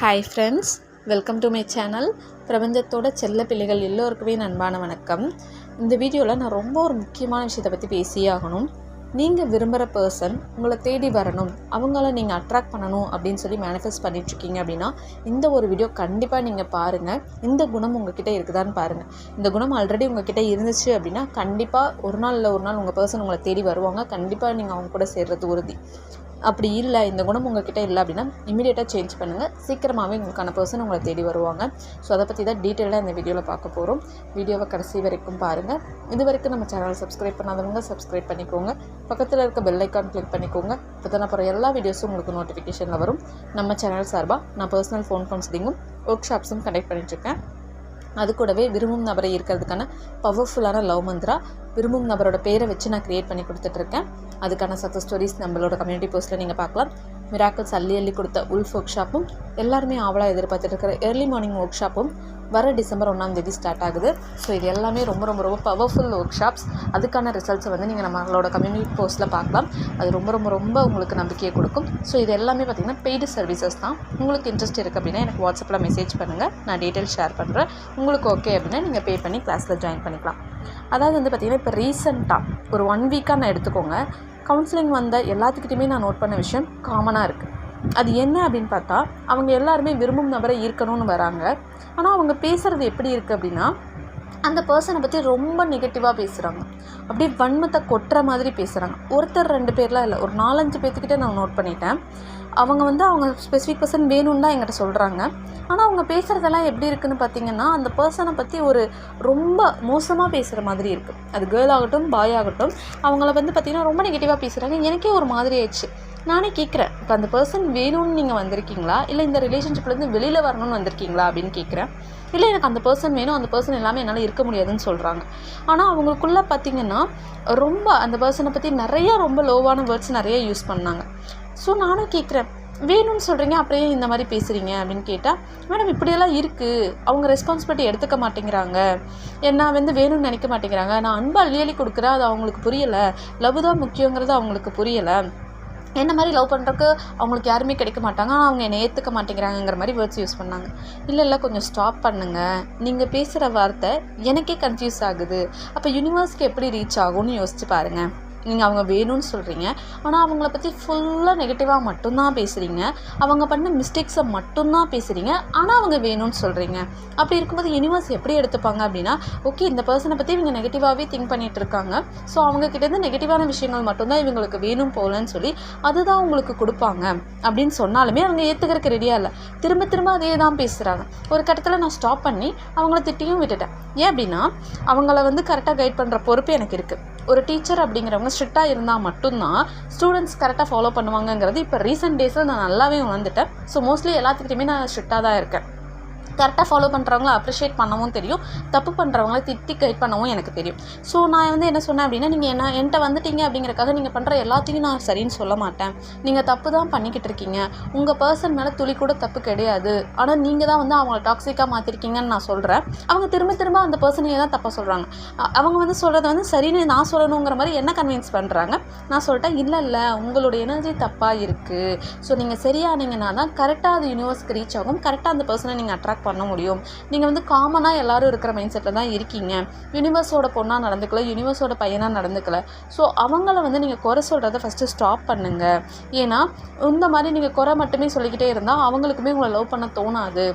Hi friends welcome to my channel பிரபஞ்சத்தோட செல்ல பிள்ளைகள் எல்லோருக்குமே அன்பான வணக்கம். இந்த வீடியோவில் நான் ரொம்ப ஒரு முக்கியமான விஷயத்தை பற்றி பேசியே ஆகணும். நீங்கள் விரும்புகிற பர்சன் உங்களை தேடி வரணும் அவங்கள நீங்கள் அட்ராக்ட் பண்ணணும் அப்படின்னு சொல்லி மேனிஃபெஸ்ட் பண்ணிட்டுருக்கீங்க அப்படின்னா இந்த ஒரு வீடியோ கண்டிப்பாக நீங்கள் பாருங்கள் இந்த குணம் உங்ககிட்ட இருக்குதான்னு பாருங்கள் இந்த குணம் ஆல்ரெடி உங்ககிட்ட இருந்துச்சு அப்படின்னா கண்டிப்பாக ஒரு நாள் இல்லை ஒரு நாள் உங்கள் பர்சன் உங்களை தேடி வருவாங்க. கண்டிப்பாக நீங்கள் அவங்க கூட சேர்றது உறுதி. அப்படி இல்லை இந்த குணம் உங்ககிட்ட இல்லை அப்படின்னா இமீடியட்டாக சேஞ்ச் பண்ணுங்கள் சீக்கிரமாகவே உங்களுக்கான பர்சன் உங்களை தேடி வருவாங்க. ஸோ அதை பற்றி தான் டீட்டெயிலாக இந்த வீடியோவில் பார்க்க போகிறோம் வீடியோவை கடைசி வரைக்கும் பாருங்கள் இது வரைக்கும் நம்ம சேனலை சப்ஸ்கிரைப் பண்ணாதவங்க சப்ஸ்கிரைப் பண்ணிக்கோங்க. பக்கத்தில் இருக்க பெல் ஐக்கான் கிளிக் பண்ணிக்கோங்க. இப்போ தான் அப்புறம் எல்லா வீடியோஸும் உங்களுக்கு நோட்டிஃபிகேஷனில் வரும். நம்ம சேனல் சார்பாக நான் பர்சனல் ஃபோன் கவுன்சிலிங்கும் ஒர்க் ஷாப்ஸும் கண்டக்ட் பண்ணிட்டுருக்கேன் அது கூடவே விரும்பும் நபரை இருக்கிறதுக்கான பவர்ஃபுல்லான லவ் மந்த்ரா விரும்பும் நபரோட பேரை வச்சு நான் க்ரியேட் பண்ணி கொடுத்துட்ருக்கேன் அதுக்கான சக்ஸஸ் ஸ்டோரிஸ் நம்மளோட கம்யூனிட்டி போஸ்ட்டில் நீங்கள் பார்க்கலாம். மிராக்கல்ஸ் அள்ளி அள்ளி கொடுத்த உல்ஃப் ஒர்க் ஷாப்பும் எல்லாருமே ஆவலாக எதிர்பார்த்துட்டு இருக்கிற ஏர்லி மார்னிங் ஒர்க் ஷாப்பும் வர டிசம்பர் ஒன்றாம் தேதி ஸ்டார்ட் ஆகுது. ஸோ இது எல்லாமே ரொம்ப ரொம்ப ரொம்ப பவர்ஃபுல் ஒர்க் ஷாப்ஸ் அதுக்கான ரிசல்ட்ஸை வந்து நீங்கள் நம்மளோட கம்யூனிட்டி போஸ்ட்டில் பார்க்கலாம். அது ரொம்ப ரொம்ப ரொம்ப உங்களுக்கு நம்பிக்கையை கொடுக்கும். ஸோ இது எல்லாமே பார்த்திங்கன்னா பெய்டு சர்வீசஸ் தான். உங்களுக்கு இன்ட்ரெஸ்ட் இருக்குது அப்படின்னா எனக்கு வாட்ஸ்அப்பில் மெசேஜ் பண்ணுங்கள் நான் டீட்டெயில் ஷேர் பண்ணுறேன் உங்களுக்கு ஓகே அப்படின்னா நீங்கள் பே பண்ணி கிளாஸில் ஜாயின் பண்ணிக்கலாம். அதாவது வந்து பார்த்திங்கன்னா இப்போ ரீசெண்டாக ஒரு ஒன் வீக்காக நான் எடுத்துக்கோங்க. கவுன்சிலிங் வந்த எல்லாத்துக்கிட்டையுமே நான் நோட் பண்ண விஷயம் காமனாக இருக்குது அது என்ன அப்படின்னு பார்த்தா அவங்க எல்லாருமே விரும்பும் நபரை ஈர்க்கணும்னு வராங்க. ஆனால் அவங்க பேசுகிறது எப்படி இருக்குது அப்படின்னா அந்த பர்சனை பற்றி ரொம்ப நெகட்டிவாக பேசுகிறாங்க அப்படியே வன்மத்தை கொட்டுற மாதிரி பேசுகிறாங்க ஒருத்தர் ரெண்டு பேர்லாம் இல்லை. ஒரு நாலஞ்சு பேர்த்துக்கிட்டே நான் நோட் பண்ணிட்டேன். அவங்க வந்து அவங்க ஸ்பெசிஃபிக் பர்சன் வேணும்னு தான் எங்கிட்ட சொல்கிறாங்க ஆனால் அவங்க பேசுகிறதெல்லாம் எப்படி இருக்குன்னு பார்த்தீங்கன்னா அந்த பர்சனை பற்றி ஒரு ரொம்ப மோசமாக பேசுகிற மாதிரி இருக்குது அது கேர்ள் ஆகட்டும் பாய் ஆகட்டும் அவங்கள வந்து பார்த்திங்கன்னா ரொம்ப நெகட்டிவாக பேசுகிறாங்க எனக்கே ஒரு மாதிரி ஆயிடுச்சு. நானே கேட்குறேன் இப்போ அந்த பர்சன் வேணும்னு நீங்கள் வந்திருக்கீங்களா? இல்லை இந்த ரிலேஷன்ஷிப்லேருந்து வெளியில் வரணும்னு வந்திருக்கீங்களா அப்படின்னு கேட்குறேன் இல்லை எனக்கு அந்த பர்சன் வேணும் அந்த பர்சன் எல்லாமே என்னால் இருக்க முடியாதுன்னு சொல்கிறாங்க ஆனால் அவங்களுக்குள்ளே பார்த்தீங்கன்னா ரொம்ப அந்த பர்சனை பற்றி நிறையா ரொம்ப லோவான வேர்ட்ஸ் நிறைய யூஸ் பண்ணாங்க. ஸோ நானும் கேட்குறேன் வேணும்னு சொல்கிறீங்க அப்படியே இந்த மாதிரி பேசுகிறீங்க அப்படின்னு கேட்டால் மேடம் இப்படியெல்லாம் இருக்குது அவங்க ரெஸ்பான்சிபிலிட்டி எடுத்துக்க மாட்டேங்கிறாங்க. என்ன வந்து வேணும்னு நினைக்க மாட்டேங்கிறாங்க. நான் அன்பு அள்ளி அள்ளி கொடுக்குறேன் அது அவங்களுக்கு புரியலை. லவ் தான் முக்கியங்கிறது அவங்களுக்கு புரியலை. என்ன மாதிரி லவ் பண்ணுறக்கு அவங்களுக்கு யாருமே கிடைக்க மாட்டாங்க. ஆனால் அவங்க என்னை ஏற்றுக்க மாட்டேங்கிறாங்கங்கிற மாதிரி வேர்ட்ஸ் யூஸ் பண்ணாங்க. இல்லை இல்லை கொஞ்சம் ஸ்டாப் பண்ணுங்கள் நீங்கள் பேசுகிற வார்த்தை எனக்கே கன்ஃபியூஸ் ஆகுது. அப்போ யூனிவர்ஸ்க்கு எப்படி ரீச் ஆகும்னு யோசிச்சு பாருங்கள் நீங்கள் அவங்க வேணும்னு சொல்கிறீங்க ஆனால் அவங்கள பற்றி ஃபுல்லாக நெகட்டிவாக மட்டும்தான் பேசுகிறீங்க அவங்க பண்ண மிஸ்டேக்ஸை மட்டும்தான் பேசுகிறீங்க ஆனால் அவங்க வேணும்னு சொல்கிறீங்க அப்படி இருக்கும்போது யூனிவர்ஸ் எப்படி எடுத்துப்பாங்க அப்படின்னா ஓகே இந்த பர்சனை பற்றி இவங்க நெகட்டிவாகவே திங்க் பண்ணிகிட்டு இருக்காங்க. ஸோ அவங்கக்கிட்டேருந்து நெகட்டிவான விஷயங்கள் மட்டும்தான் இவங்களுக்கு வேணும் போகலன்னு சொல்லி அதுதான் உங்களுக்கு கொடுப்பாங்க. அப்படின்னு சொன்னாலுமே அவங்க ஏற்றுக்கிறதுக்கு ரெடியாக இல்லை. திரும்ப திரும்ப அதே தான் பேசுகிறாங்க ஒரு கட்டத்தில் நான் ஸ்டாப் பண்ணி அவங்கள திட்டியும் விட்டுட்டேன். ஏன் அப்படின்னா அவங்கள வந்து கரெக்டாக கைட் பண்ணுற பொறுப்பு எனக்கு இருக்குது ஒரு டீச்சர் அப்படிங்கிறவங்க ஸ்ட்ரிக்டாக இருந்தால் மட்டும்தான் ஸ்டூடெண்ட்ஸ் கரெக்டாக ஃபாலோ பண்ணுவாங்கங்கிறது இப்போ ரீசெண்ட் டேஸில் நான் நல்லாவே உணர்ந்துட்டேன். ஸோ மோஸ்ட்லி எல்லாத்துக்கிட்டையுமே நான் ஸ்ட்ரிக்டாக தான் இருக்கேன். கரெக்டாக ஃபாலோ பண்ணுறவங்கள அப்ரிஷியேட் பண்ணவும் தெரியும். தப்பு பண்ணுறவங்கள திட்டி கைட் பண்ணவும் எனக்கு தெரியும். ஸோ நான் வந்து என்ன சொன்னேன் அப்படின்னா நீங்கள் என்ன என்கிட்ட வந்துட்டீங்க அப்படிங்கிறக்காக நீங்கள் பண்ணுற எல்லாத்தையும் நான் சரின்னு சொல்ல மாட்டேன். நீங்கள் தப்பு தான் பண்ணிக்கிட்டு இருக்கீங்க. உங்கள் பர்சன் மேலே துளி கூட தப்பு கிடையாது. ஆனால் நீங்கள் தான் வந்து அவங்கள டாக்ஸிக்காக மாற்றிருக்கீங்கன்னு நான் சொல்கிறேன் அவங்க திரும்ப திரும்ப அந்த பர்சனையே தான் தப்பாக சொல்கிறாங்க அவங்க வந்து சொல்கிறத வந்து சரின்னு நான் சொல்லணுங்கிற மாதிரி என்ன கன்வின்ஸ் பண்ணுறாங்க நான் சொல்லிட்டேன் இல்லை இல்லை. உங்களோட எனர்ஜி தப்பாக இருக்குது ஸோ நீங்கள் சரியானீங்கன்னா தான் கரெக்டாக அது யூனிவர்ஸ்க்கு ரீச் ஆகும். கரெக்டாக அந்த பர்சனை நீங்கள் அட்ராக்ட் பண்ண முடியும். நீங்கள் வந்து காமனாக எல்லோரும் இருக்கிற மைண்ட் செட்டில் தான் இருக்கீங்க. யூனிவர்ஸோட பொண்ணாக நடந்துக்கல யூனிவர்ஸோட பையனாக நடந்துக்கல. ஸோ அவங்கள வந்து நீங்கள் குறை சொல்கிறத ஃபஸ்ட்டு ஸ்டாப் பண்ணுங்கள் ஏன்னா இந்த மாதிரி நீங்கள் குறை மட்டுமே சொல்லிக்கிட்டே இருந்தால் அவங்களுக்குமே உங்களை லவ் பண்ண தோணாது.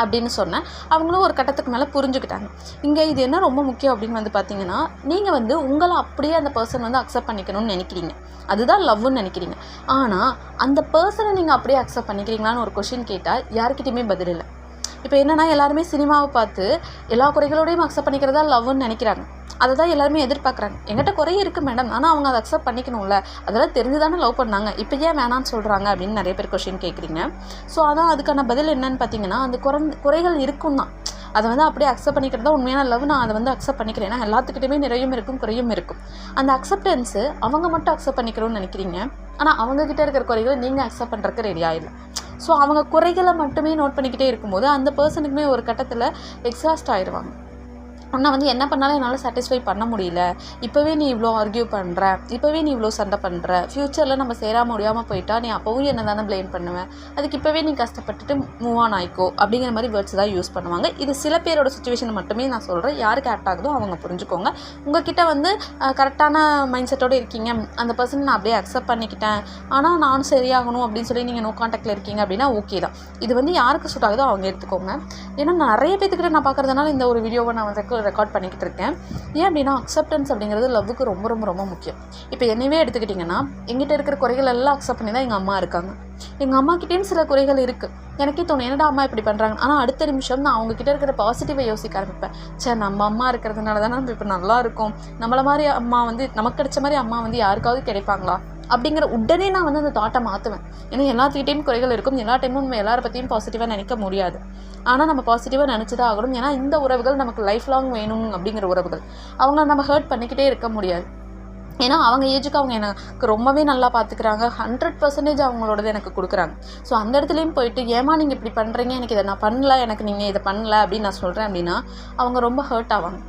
அப்படின்னு சொன்னேன். அவங்களும் ஒரு கட்டத்துக்கு மேலே புரிஞ்சுக்கிட்டாங்க. இங்கே இது என்ன ரொம்ப முக்கியம் அப்படின்னு வந்து பார்த்தீங்கன்னா நீங்கள் வந்து உங்களை அப்படியே அந்த பர்சன் வந்து அக்செப்ட் பண்ணிக்கணும்னு நினைக்கிறீங்க. அதுதான் லவ்னு நினைக்கிறீங்க. ஆனால் அந்த பர்சனை நீங்கள் அப்படியே அக்செப்ட் பண்ணிக்கிறீங்களான்னு ஒரு கொஷின் கேட்டால் யாருக்கிட்டையுமே பதில் இல்லை. இப்போ என்னென்னா எல்லாருமே சினிமாவை பார்த்து எல்லா குறைகளோடையும் அக்செப்ட் பண்ணிக்கிறதா லவ்னு நினைக்கிறாங்க. அதை தான் எல்லாருமே எதிர்பார்க்குறாங்க. எங்கிட்ட குறை இருக்குது மேடம் ஆனால் அவங்க அதை அக்செப்ட் பண்ணிக்கணும்ல. அதெல்லாம் தெரிஞ்சு தானே லவ் பண்ணாங்க. இப்போ ஏன் வேணான்னு சொல்கிறாங்க அப்படின்னு நிறைய பேர் கொஷின் கேட்குறீங்க ஸோ அதான் அதுக்கான பதில் என்னன்னு பார்த்தீங்கன்னா அந்த குறை குறைகள் இருக்கும் தான். அதை வந்து அப்படியே அக்செப்ட் பண்ணிக்கிறது தான் உண்மையான லவ் நான் அதை வந்து அக்செப்ட் பண்ணிக்கிறேன். ஏன்னா எல்லாத்துக்கிட்டையுமே நிறையும் இருக்கும் குறையும் இருக்கும். அந்த அக்செப்டன்ஸு அவங்க மட்டும் அக்செப்ட் பண்ணிக்கிறோன்னு நினைக்கிறீங்க. ஆனால் அவங்கக்கிட்ட இருக்கிற குறைகளை நீங்கள் அக்செப்ட் பண்ணுறதுக்கு ரெடியாக இல்லை ஸோ அவங்க குறைகளை மட்டுமே நோட் பண்ணிக்கிட்டே இருக்கும்போது அந்த பர்சனுக்குமே ஒரு கட்டத்தில் எக்ஸாஸ்ட் ஆயிடுவாங்க உன்னை வந்து என்ன பண்ணாலும் என்னால் சாட்டிஸ்ஃபை பண்ண முடியல. இப்போவே நீ இவ்வளோ ஆர்கியூ பண்ணுற இப்போவே நீ இவ்வளோ சண்டை பண்ணுற ஃப்யூச்சரில் நம்ம சேரா முடியாமல் போயிட்டா நீ அப்போவும் என்ன தானே ப்ளேம் பண்ணுவேன் அதுக்கு இப்போவே நீ கஷ்டப்பட்டுட்டு மூவ் ஆன் ஆயிக்கோ. அப்படிங்கிற மாதிரி வேர்ட்ஸ் தான் யூஸ் பண்ணுவாங்க. இது சில பேரோட சுச்சுவேஷன் மட்டுமே நான் சொல்கிறேன் யாருக்கு ஆக்ட் ஆகுதோ அவங்க புரிஞ்சுக்கோங்க. உங்ககிட்ட வந்து கரெக்டான மைண்ட் செட்டோடு இருக்கீங்க. அந்த பர்சன் நான் அப்படியே அக்செப்ட் பண்ணிக்கிட்டேன். ஆனால் நானும் சரியாகணும் அப்படின்னு சொல்லி நீங்கள் நோ கான்டாக்டில் இருக்கீங்க அப்படின்னா ஓகே தான். இது வந்து யாருக்கு சூட் ஆகுதோ அவங்க எடுத்துக்கோங்க. ஏன்னா நிறைய பேத்துக்கிட்ட நான் பார்க்குறதுனால இந்த ஒரு வீடியோவை நான் வந்து ரெக்கார்ட் பண்ணிக்கிட்டு இருக்கேன் ஏன் அப்படின்னா அக்செப்டன்ஸ் அப்படிங்கிறது லவ்வுக்கு ரொம்ப ரொம்ப ரொம்ப முக்கியம். இப்போ என்னையவே எடுத்துக்கிட்டிங்கன்னா எங்கிட்ட இருக்கிற குறைகள் எல்லாம் அக்செப்ட் பண்ணி தான் எங்கள் அம்மா இருக்காங்க. எங்கள் அம்மாக்கிட்டேயும் சில குறைகள் இருக்குது எனக்கே தோணும் என்னடா அம்மா இப்படி பண்ணுறாங்க ஆனால் அடுத்த நிமிஷம் நான் அவங்கக்கிட்ட இருக்கிற பாசிட்டிவை யோசிக்க ஆரம்பிப்பேன். சே நம்ம அம்மா இருக்கிறதுனால தானே நம்ம இப்போ நல்லா இருக்கோம். நம்மளை மாதிரி அம்மா வந்து நமக்கு கிடைச்ச மாதிரி அம்மா வந்து யாருக்காவது கிடைப்பாங்களா? அப்படிங்கிற உடனே நான் வந்து அந்த தாட்டை மாற்றுவேன் ஏன்னா எல்லாத்துக்கிட்டையும் குறைகள் இருக்கும். எல்லா டைமும் நம்ம எல்லாரை பற்றியும் பாசிட்டிவாக நினைக்க முடியாது. ஆனால் நம்ம பாசிட்டிவாக நினச்சி தான் ஆகணும். ஏன்னா இந்த உறவுகள் நமக்கு லைஃப் லாங் வேணும் அப்படிங்கிற உறவுகள். அவங்க நம்ம ஹர்ட் பண்ணிக்கிட்டே இருக்க முடியாது. ஏன்னா அவங்க ஏஜுக்கு அவங்க எனக்கு ரொம்பவே நல்லா பார்த்துக்கிறாங்க ஹண்ட்ரட் பர்சன்டேஜ் அவங்களோடது எனக்கு கொடுக்குறாங்க. ஸோ அந்த இடத்துலையும் போயிட்டு ஏமா நீங்கள் இப்படி பண்ணுறீங்க எனக்கு இதை நான் பண்ணல. எனக்கு நீங்கள் இதை பண்ணல. அப்படின்னு நான் சொல்கிறேன் அப்படின்னா அவங்க ரொம்ப ஹர்ட் ஆவாங்க.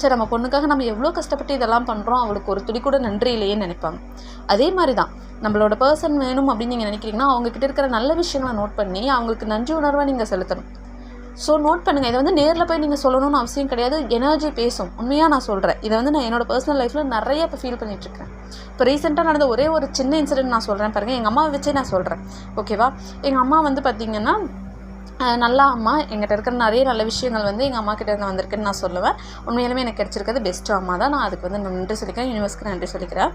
சரி நம்ம பொண்ணுக்காக நம்ம எவ்வளோ கஷ்டப்பட்டு இதெல்லாம் பண்ணுறோம் அவளுக்கு ஒரு துளி கூட நன்றி இல்லையேன்னு நினைப்பாங்க. அதே மாதிரி தான் நம்மளோட பர்சன் வேணும் அப்படின்னு நீங்கள் நினைக்கிறீங்கன்னா அவங்கக்கிட்ட இருக்கிற நல்ல விஷயங்களை நோட் பண்ணி அவங்களுக்கு நன்றி உணர்வாக நீங்கள் செலுத்தணும். ஸோ நோட் பண்ணுங்கள் இதை வந்து நேரில் போய் நீங்கள் சொல்லணும்னு அவசியம் கிடையாது. எனர்ஜி பேசும். உண்மையாக நான் சொல்கிறேன் இதை வந்து நான் என்னோடய பர்சனல் லைஃப்பில் நிறைய இப்போ ஃபீல் பண்ணிகிட்ருக்கேன் இப்போ ரீசெண்டாக நடந்த ஒரே ஒரு சின்ன இன்சிடென்ட் நான் சொல்கிறேன் பாருங்கள் எங்கள் அம்மாவை வச்சே நான் சொல்கிறேன் ஓகேவா எங்கள் அம்மா வந்து பார்த்திங்கன்னா நல்லா அம்மா எங்கிட்ட இருக்கிற நிறைய நல்ல விஷயங்கள் வந்து எங்கள் அம்மா கிட்டே இருந்து வந்திருக்குன்னு நான் சொல்லுவேன். உண்மையிலுமே எனக்கு கிடச்சிருக்கிறது பெஸ்ட்டு அம்மா தான். நான் அதுக்கு வந்து நன்றி சொல்லிக்கிறேன். யூனிவர்ஸ்க்கு நன்றி சொல்லிக்கிறேன்.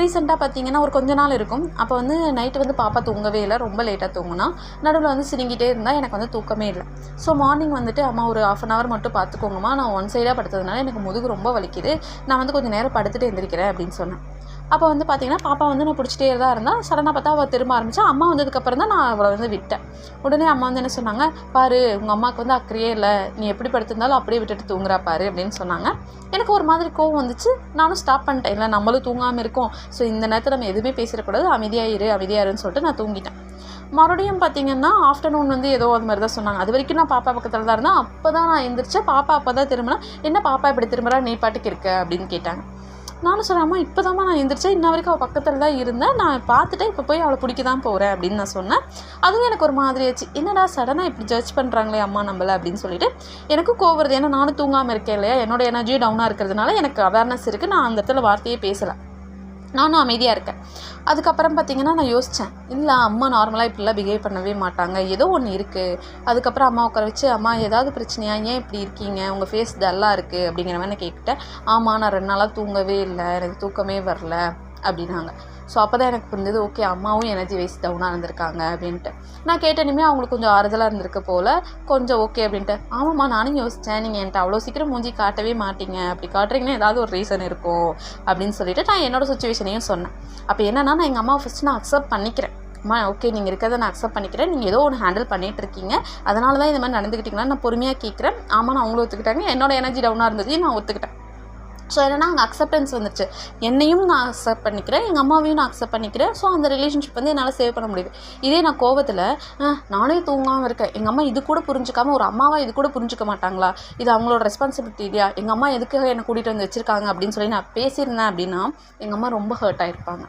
ரீசெண்டாக பார்த்தீங்கன்னா ஒரு கொஞ்ச நாள் இருக்கும். அப்போ வந்து நைட்டு வந்து பாப்பா தூங்கவே இல்லை. ரொம்ப லேட்டாக தூங்கினா. நடுவில் வந்து சிரிங்கிட்டே இருந்தால் எனக்கு வந்து தூக்கமே இல்லை. ஸோ மார்னிங் வந்துட்டு அம்மா ஒரு ஆஃப் அன் ஹவர் மட்டும் பார்த்துக்கோங்கம்மா நான் ஒன் சைடாக படுத்ததுனால எனக்கு முதுகு ரொம்ப வலிக்குது. நான் வந்து கொஞ்சம் நேரம் படுத்துட்டு எழுந்திரிக்கிறேன் அப்படின்னு சொன்னேன். அப்போ வந்து பார்த்தீங்கன்னா பாப்பா வந்து நான் பிடிச்சிட்டே தான் இருந்தால் சடனாக பார்த்தா அவள் திரும்ப ஆரம்பிச்சா அம்மா வந்ததுக்கப்புறம் தான் நான் அவளை வந்து விட்டேன். உடனே அம்மா வந்து என்ன சொன்னாங்க பாரு உங்கள் அம்மாவுக்கு வந்து அக்கறையே இல்லை. நீ எப்படி படுத்திருந்தாலும் அப்படியே விட்டுட்டு தூங்குறா பாரு அப்படின்னு சொன்னாங்க. எனக்கு ஒரு மாதிரி கோவம் வந்துச்சு. நானும் ஸ்டாப் பண்ணிட்டேன். இல்லை நம்மளும் தூங்காமல் இருக்கோம். ஸோ இந்த நேரத்தில் நம்ம எதுவுமே பேசிடக்கூடாது அமைதியாக இரு அமைதியாக இருன்னு சொல்லிட்டு நான் தூங்கிட்டேன். மறுபடியும் பார்த்தீங்கன்னா ஆஃப்டர்நூன் வந்து ஏதோ அது மாதிரி தான் சொன்னாங்க. அது வரைக்கும் நான் பாப்பா பக்கத்தில் தான் இருந்தேன். அப்போ தான் நான் எந்திரிச்சேன். பாப்பா அப்போ தான் திரும்பினா என்ன பாப்பா இப்படி திரும்புறா? நீ பாட்டுக்கு இருக்க அப்படின்னு கேட்டாங்க. நானும் சொன்னேன் அம்மா இப்போ தான் நான் எந்திரிச்சேன். இன்ன வரைக்கும் அவள் பக்கத்தில் தான் இருந்தேன் நான் பார்த்துட்டேன். இப்போ போய் அவளை பிடிக்க தான் போகிறேன் அப்படின்னு நான் சொன்னேன். அதுவும் எனக்கு ஒரு மாதிரி ஆச்சு. என்னடா சடனாக இப்படி ஜட்ஜ் பண்ணுறாங்களே அம்மா நம்மள? அப்படின்னு சொல்லிட்டு எனக்கும் கோவருது ஏன்னா நானும் தூங்காமல் இருக்கேன் இல்லையா? என்னோட எனர்ஜியும் டவுனாக இருக்கிறதுனால எனக்கு அவேர்னஸ் இருக்குது நான் அந்த இடத்துல வார்த்தையே பேசலை. நானும் அமைதியாக இருக்கேன். அதுக்கப்புறம் பார்த்தீங்கன்னா நான் யோசித்தேன் இல்லை அம்மா நார்மலாக இப்படிலாம் பிஹேவ் பண்ணவே மாட்டாங்க. ஏதோ ஒன்று இருக்குது அதுக்கப்புறம் அம்மா உட்கார வச்சு அம்மா ஏதாவது பிரச்சனையா? ஏன் இப்படி இருக்கீங்க? உங்கள் ஃபேஸ் டல்லாக இருக்குது அப்படிங்கிற மாதிரி நான் கேட்டுட்டேன். ஆமாம் நான் ரெண்டு நாளாக தூங்கவே இல்லை. எனக்கு தூக்கமே வரல. அப்படின்னாங்க. ஸோ அப்போ தான் எனக்கு புரிஞ்சது ஓகே அம்மாவும் எனர்ஜி வைஸ் டவுனாக இருந்திருக்காங்க அப்படின்ட்டு. நான் கேட்டனுமே அவங்களுக்கு கொஞ்சம் ஆறுதலாக இருந்திருக்க போல் கொஞ்சம் ஓகே அப்படின்ட்டு. ஆமாம்மா நானும் யோசித்தேன் நீங்கள் என்கிட்ட அவ்வளோ சீக்கிரம் மூஞ்சி காட்டவே மாட்டீங்க. அப்படி காட்டுறீங்கன்னா ஏதாவது ஒரு ரீசன் இருக்கும் அப்படின்னு சொல்லிட்டு நான் என்னோடய சுச்சுவேஷனையும் சொன்னேன். அப்போ என்னென்னா நான் எங்கள் அம்மாவை ஃபஸ்ட்டு நான் அக்செப்ட் பண்ணிக்கிறேன். அம்மா ஓகே நீங்கள் இருக்கிறத நான் அக்செப்ட் பண்ணிக்கிறேன். நீங்கள் ஏதோ ஒன்று ஹேண்டில் பண்ணிகிட்டு இருக்கீங்க. அதனால தான் இந்த மாதிரி நடந்துக்கிட்டீங்களா நான் பொறுமையாக கேட்குறேன் ஆமாம் நான் அவங்களும் ஒத்துக்கிட்டாங்க. என்னோட எனர்ஜி டவுனாக இருந்ததையும் நான் ஒத்துக்கிட்டேன். ஸோ என்னென்னா அங்கே அக்செப்டன்ஸ் வந்துச்சு என்னையும் நான் அக்செப்ட் பண்ணிக்கிறேன் எங்கள் அம்மாவையும் நான் அக்செப்ட் பண்ணிக்கிறேன். ஸோ அந்த ரிலேஷன்ஷிப் வந்து என்னால் சேவ் பண்ண முடியுது. இதே நான் கோவத்தில் நானே தூங்காமல் இருக்கேன். எங்கள் அம்மா இது கூட புரிஞ்சுக்காமல் ஒரு அம்மாவாக இது கூட புரிஞ்சுக்க மாட்டாங்களா? இது அவங்களோட ரெஸ்பான்சிபிலிட்டி இல்லையா? எங்கள் அம்மா எதுக்காக என்னை கூட்டிகிட்டு வந்து வச்சுருக்காங்க? அப்படின்னு சொல்லி நான் பேசியிருந்தேன் அப்படின்னா எங்கள் அம்மா ரொம்ப ஹர்ட் ஆகிருப்பாங்க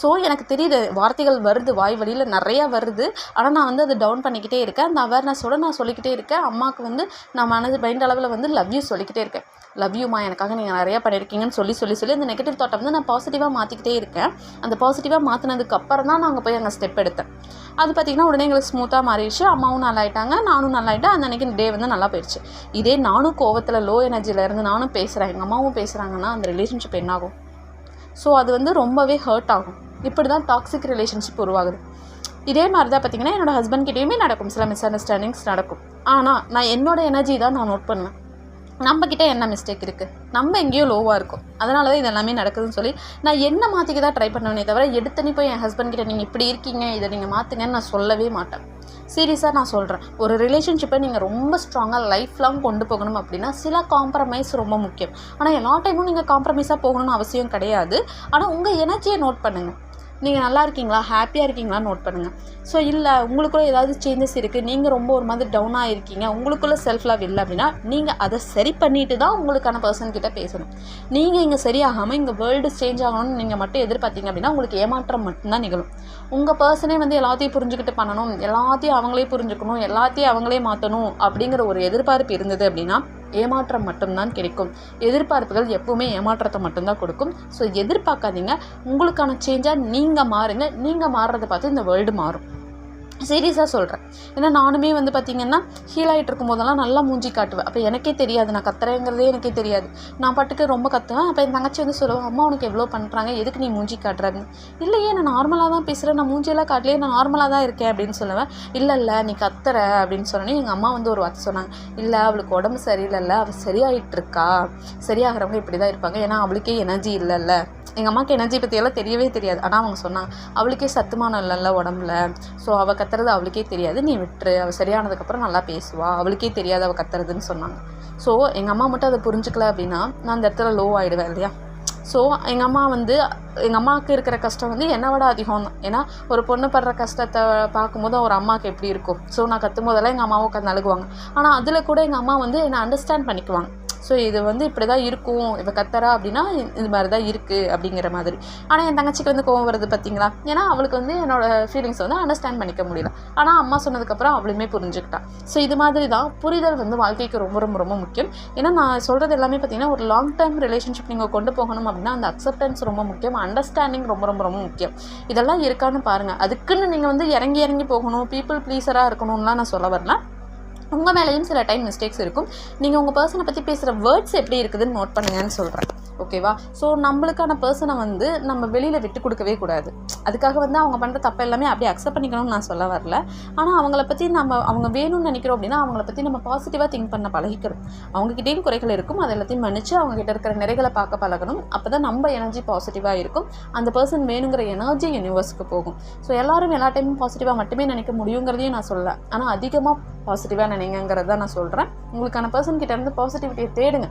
ஸோ எனக்கு தெரியுது வார்த்தைகள் வருது வாய் வழியில் நிறையா வருது. ஆனால் நான் வந்து அதை டவுன் பண்ணிக்கிட்டே இருக்கேன். அந்த அவேர்னஸோடு நான் சொல்லிக்கிட்டே இருக்கேன். அம்மாவுக்கு வந்து நான் மனது மைண்ட் அளவில் வந்து லவ் யூ சொல்லிக்கிட்டே இருக்கேன். லவ் யூமா எனக்காக நீங்கள் நிறையா பண்ணியிருக்கீங்கன்னு சொல்லி சொல்லி சொல்லி அந்த நெகட்டிவ் தாட்டை வந்து நான் பாசிட்டிவாக மாற்றிக்கிட்டே இருக்கேன். அந்த பாசிட்டிவாக மாற்றினதுக்கு அப்புறம் தான் நாங்கள் போய் அங்கே ஸ்டெப் எடுத்தேன். அது பார்த்திங்கன்னா உடனே எங்களுக்கு ஸ்மூத்தாக மாறிடுச்சு. அம்மாவும் நல்லா ஆகிட்டாங்க நானும் நல்லா ஆகிட்டேன் அந்த அன்றைக்கி டே வந்து நல்லா போயிடுச்சு. இதே நானும் கோவத்தில் லோ எனர்ஜியில் இருந்து நானும் பேசுகிறேன் எங்கள் அம்மாவும் பேசுகிறாங்கன்னா அந்த ரிலேஷன்ஷிப் என்னாகும்? ஸோ அது வந்து ரொம்பவே ஹர்ட் ஆகும். இப்படி தான் டாக்ஸிக் ரிலேஷன்ஷிப் உருவாகுது. இதே மாதிரி தான் பார்த்தீங்கன்னா என்னோடய ஹஸ்பண்ட் கிட்டேயுமே நடக்கும். சில மிஸ் அண்டர்ஸ்டாண்டிங்ஸ் நடக்கும். ஆனால் நான் என்னோடய எனர்ஜி தான் நான் நோட் பண்ணுவேன். நம்மக்கிட்ட என்ன மிஸ்டேக் இருக்குது நம்ம எங்கேயோ லோவாக இருக்கும். அதனால தான் இது எல்லாமே நடக்குதுன்னு சொல்லி நான் என்ன மாற்றிக்க தான் ட்ரை பண்ணுவேனே தவிர எடுத்தனி போய் என் ஹஸ்பண்ட் கிட்ட நீங்கள் இப்படி இருக்கீங்க. இதை நீங்கள் மாற்றுங்கன்னு நான் சொல்லவே மாட்டேன். சீரியஸாக நான் சொல்கிறேன் ஒரு ரிலேஷன்ஷிப்பை நீங்கள் ரொம்ப ஸ்ட்ராங்காக லைஃப் லாங் கொண்டு போகணும் அப்படின்னா சில காம்ப்ரமைஸ் ரொம்ப முக்கியம். ஆனால் எல்லா டைமும் நீங்கள் காம்ப்ரமைஸாக போகணும்னு அவசியம் கிடையாது. ஆனால் உங்கள் எனர்ஜியை நோட் பண்ணுங்கள் நீங்கள் நல்லா இருக்கீங்களா? ஹாப்பியாக இருக்கீங்களா நோட் பண்ணுங்கள் ஸோ இல்லை உங்களுக்குள்ளே ஏதாவது சேஞ்சஸ் இருக்குது நீங்கள் ரொம்ப ஒரு மாதிரி டவுனாக இருக்கீங்க உங்களுக்குள்ளே செல்ஃப் லவ் இல்லை அப்படின்னா நீங்கள் அதை சரி பண்ணிட்டு தான் உங்களுக்கான பர்சன் கிட்டே பேசணும். நீங்கள் இங்கே சரியாகாமல் இங்கே வேர்ல்டு சேஞ்ச் ஆகணும்னு நீங்கள் மட்டும் எதிர்பார்த்தீங்க அப்படின்னா உங்களுக்கு ஏமாற்றம் மட்டும்தான் நிகழும். உங்கள் பர்சனே வந்து எல்லாத்தையும் புரிஞ்சுக்கிட்டு பண்ணணும் எல்லாத்தையும் அவங்களே புரிஞ்சுக்கணும் எல்லாத்தையும் அவங்களே மாற்றணும் அப்படிங்கிற ஒரு எதிர்பார்ப்பு இருந்தது அப்படின்னா ஏமாற்றம் மட்டும்தான் கிடைக்கும். எதிர்பார்ப்புகள் எப்பவுமே ஏமாற்றத்தை மட்டும்தான் கொடுக்கும். ஸோ எதிர்பார்க்காதீங்க. உங்களுக்கான சேஞ்சாக நீங்கள் மாறுங்க. நீங்கள் மாறுறதை பார்த்து இந்த வேர்ல்டு மாறும். சீரியஸாக சொல்கிறேன் ஏன்னா நானுமே வந்து பார்த்திங்கன்னா ஹீல் ஆகிட்டு இருக்கும் போதெல்லாம் நல்லா மூஞ்சி காட்டுவேன். அப்போ எனக்கே தெரியாது. நான் கத்துறேங்கிறதே எனக்கே தெரியாது. நான் பாட்டுக்கு ரொம்ப கத்துவேன். அப்போ என் தங்கச்சி வந்து சொல்லுவேன் அம்மா உனக்கு எவ்வளோ பண்ணுறாங்க எதுக்கு நீ மூஞ்சி காட்டுற? இல்லையே நான் நார்மலாக தான் பேசுகிறேன் நான் மூஞ்சியெல்லாம் காட்டலையே. நான் நார்மலாக தான் இருக்கேன். அப்படின்னு சொல்லுவேன். இல்லை இல்லை நீ கத்துற. அப்படின்னு சொன்னோன்னே எங்கள் அம்மா வந்து ஒரு வார்த்தை சொன்னாங்க. இல்லை அவளுக்கு உடம்பு சரியில்லைல்ல. அவள் சரியாயிட்டு இருக்கா சரியாகிறவங்க இப்படி தான் இருப்பாங்க. ஏன்னா அவளுக்கே எனர்ஜி இல்லைல்ல. எங்கள் அம்மாவுக்கு எனர்ஜி பற்றியெல்லாம் தெரியவே தெரியாது. ஆனால் அவங்க சொன்னாங்க அவளுக்கே சத்துமானம் இல்லைல்ல உடம்புல. ஸோ அவள் கத்துறது அவளுக்கே தெரியாது. நீ விட்டுரு. அவள் சரியானதுக்கப்புறம் நல்லா பேசுவா. அவளுக்கே தெரியாது அவள் கத்துறதுன்னு சொன்னாங்க. ஸோ எங்கள் அம்மா மட்டும் அதை புரிஞ்சுக்கல அப்படின்னா நான் அந்த இடத்துல லோ ஆகிடுவேன் இல்லையா? ஸோ எங்கள் அம்மா வந்து எங்கள் அம்மாவுக்கு இருக்கிற கஷ்டம் வந்து என்னை விட அதிகம் தான் ஏன்னா ஒரு பொண்ணு படுற கஷ்டத்தை பார்க்கும்போது ஒரு அம்மாவுக்கு எப்படி இருக்கும்? ஸோ நான் கத்தும் போதெல்லாம் எங்கள் அம்மாவுக்கு உட்காந்து அழுகுவாங்க. ஆனால் அதில் கூட எங்கள் அம்மா வந்து என்னை அண்டர்ஸ்டாண்ட் பண்ணிக்குவாங்க. ஸோ இது வந்து இப்படி தான் இருக்கும். இப்போ கத்துறா அப்படின்னா இது மாதிரி தான் இருக்குது அப்படிங்கிற மாதிரி. ஆனால் என் தங்கச்சிக்கு வந்து கோவம் வருது பார்த்தீங்களா ஏன்னா அவளுக்கு வந்து என்னோட ஃபீலிங்ஸ் வந்து அண்டர்ஸ்டாண்ட் பண்ணிக்க முடியல. ஆனால் அம்மா சொன்னதுக்கப்புறம் அவளுமே புரிஞ்சுக்கிட்டா. ஸோ இது மாதிரி தான் புரிதல் வந்து வாழ்க்கைக்கு ரொம்ப ரொம்ப ரொம்ப முக்கியம். ஏன்னா நான் சொல்கிறது எல்லாமே பார்த்தீங்கன்னா ஒரு லாங் டேர்ம் ரிலேஷன்ஷிப் நீங்கள் கொண்டு போகணும் அப்படின்னா அந்த அக்செப்டன்ஸ் ரொம்ப முக்கியம். அண்டர்ஸ்டாண்டிங் ரொம்ப ரொம்ப ரொம்ப முக்கியம். இதெல்லாம் இருக்கான்னு பாருங்கள் அதுக்குன்னு நீங்கள் வந்து இறங்கி இறங்கி போகணும். பீப்புள் ப்ளீஸராக இருக்கணும்லாம் நான் சொல்ல வரல. உங்கள் மேலேயும் சில டைம் மிஸ்டேக்ஸ் இருக்கும். நீங்கள் உங்கள் பர்சனை பற்றி பேசுகிற வேர்ட்ஸ் எப்படி இருக்குதுன்னு நோட் பண்ணுங்கன்னு சொல்கிறேன் ஓகேவா ஸோ நம்மளுக்கான பர்சனை வந்து நம்ம வெளியில் விட்டு கொடுக்கவே கூடாது. அதுக்காக வந்து அவங்க பண்ணுற தப்பு எல்லாமே அப்படியே அக்செப்ட் பண்ணிக்கணும்னு நான் சொல்ல வரல. ஆனால் அவங்கள பற்றி நம்ம அவங்க வேணும்னு நினைக்கிறோம் அப்படின்னா அவங்கள பற்றி நம்ம பாசிட்டிவாக திங்க் பண்ண பழகிக்கணும் அவங்கக்கிட்டேயும் குறைகள் இருக்கும். அது எல்லாத்தையும் மன்னிச்சு அவங்ககிட்ட இருக்கிற நிறைகளை பார்க்க பழகணும். அப்போ தான் நம்ம எனர்ஜி பாசிட்டிவாக இருக்கும். அந்த பர்சன் வேணுங்கிற எனர்ஜி யூனிவர்ஸுக்கு போகும். ஸோ எல்லாரும் எல்லா டைமும் பாசிட்டிவாக மட்டுமே நினைக்க முடியுங்கிறதையும் நான் சொல்லலை ஆனால் அதிகமாக பாசிட்டிவாக நினைங்கிறத நான் சொல்கிறேன் உங்களுக்கான பர்சன் கிட்ட இருந்து பாசிட்டிவிட்டியை தேடுங்க.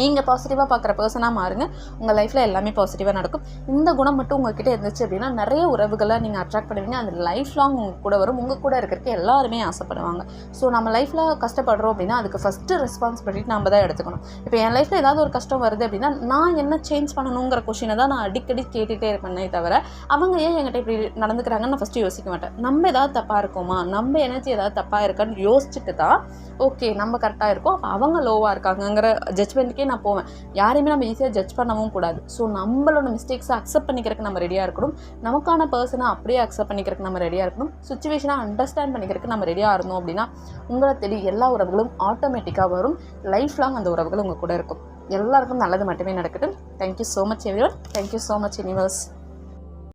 நீங்கள் பாசிட்டிவாக பார்க்குற பர்சனாக மாறுங்க. உங்கள் லைஃப்பில் எல்லாமே பாசிட்டிவாக நடக்கும். இந்த குணம் மட்டும் உங்ககிட்ட இருந்துச்சு அப்படின்னா நிறைய உறவுகளை நீங்கள் அட்ராக்ட் பண்ணுவீங்க. அந்த லைஃப் லாங் உங்கள் கூட வரும். உங்கள் கூட இருக்கிறதுக்கு எல்லாருமே ஆசைப்படுவாங்க. ஸோ நம்ம லைஃப்பில் கஷ்டப்படுறோம் அப்படின்னா அதுக்கு ஃபஸ்ட்டு ரெஸ்பான்சிபிலிட்டி நம்ம தான் எடுத்துக்கணும். இப்போ என் லைஃப்பில் ஏதாவது ஒரு கஷ்டம் வருது அப்படின்னா நான் என்ன சேஞ்ச் பண்ணணுங்கிற கொஷினை தான் நான் அடிக்கடி கேட்டுகிட்டே இருப்பேனே தவிர அவங்க ஏன் என்கிட்ட இப்படி நடந்துக்கிறாங்கன்னு நான் ஃபஸ்ட்டு யோசிக்க மாட்டேன். நம்ம ஏதாவது தப்பாக இருக்கோமா? நம்ம எனர்ஜி ஏதாவது தப்பாக இருக்கான்னு யோசிச்சுட்டு தான் ஓகே நம்ம கரெக்டாக இருக்கோம். அப்போ அவங்க லோவாக இருக்காங்கங்கிற ஜட்மெண்ட்டுக்கு நான் போவேன். யாரையுமே நம்ம ஈஸியாக ஜட்ஜ் பண்ணவும் கூடாது. ஸோ நம்மளோட மிஸ்டேக்ஸை அக்செப்ட் பண்ணிக்கிறதுக்கு நம்ம ரெடியாக இருக்கணும். நமக்கான பர்சனை அப்படியே அக்செப்ட் பண்ணிக்கிறதுக்கு நம்ம ரெடியாக இருக்கணும். சுச்சுவேஷனை அண்டர்ஸ்டாண்ட் பண்ணிக்கிறதுக்கு நம்ம ரெடியாக இருந்தோம் அப்படின்னா உங்களை தேடி எல்லா உறவுகளும் ஆட்டோமேட்டிக்காக வரும். லைஃப் லாங் அந்த உறவுகள் உங்கள் கூட இருக்கும். எல்லாருக்கும் நல்லது மட்டுமே நடக்கட்டும். Thank you so much everyone thank you so much universe